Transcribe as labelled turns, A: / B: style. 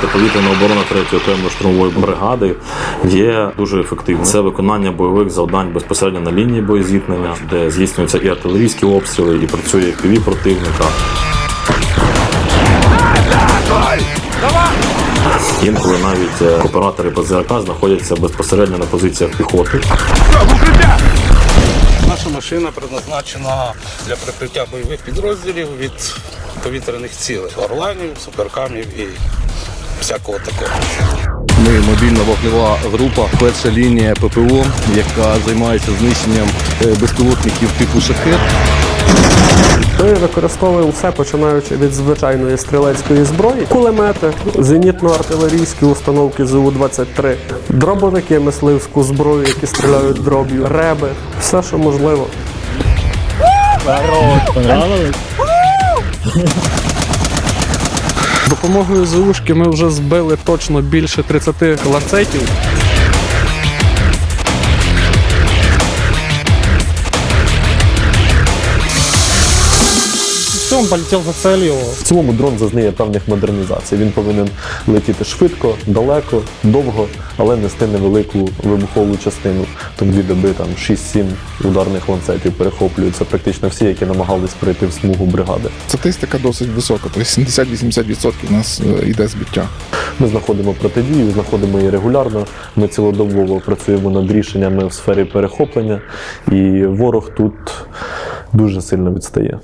A: Протиповітряна оборона 3-ї окремої штурмової бригади є дуже ефективною. Це виконання бойових завдань безпосередньо на лінії боєзіткнення, де здійснюються і артилерійські обстріли, і працює піві противника. Інколи навіть е, оператори ПЗРК знаходяться безпосередньо на позиціях піхоти.
B: Наша машина предназначена для прикриття бойових підрозділів від повітряних цілей, орланів, суперкамів і всякого такого.
C: Ми мобільна вогнева група, перша лінія ППО, яка займається знищенням е, безпілотників типу шахет.
D: Ми використовуємо все, починаючи від звичайної стрілецької зброї, кулемети, зенітно-артилерійські установки ЗУ-23, дробовики, мисливську зброю, які стріляють дроб'ю, реби, все, що можливо. Допомогою ЗУшки ми вже збили точно більше 30 ланцетів.
E: Он полетел за целью.
F: В цілому дрон зазнає певних модернізацій. Він повинен летіти швидко, далеко, довго, але нести невелику вибухову частину. Там дві доби там 6-7 ударних ланцетів перехоплюються практично всі, які намагались прийти в смугу бригади.
G: Статистика досить висока, тобто 70-80% у нас е, йде збиття.
F: Ми знаходимо протидію, знаходимо її регулярно. Ми цілодобово працюємо над рішеннями в сфері перехоплення, і ворог тут дуже сильно відстає.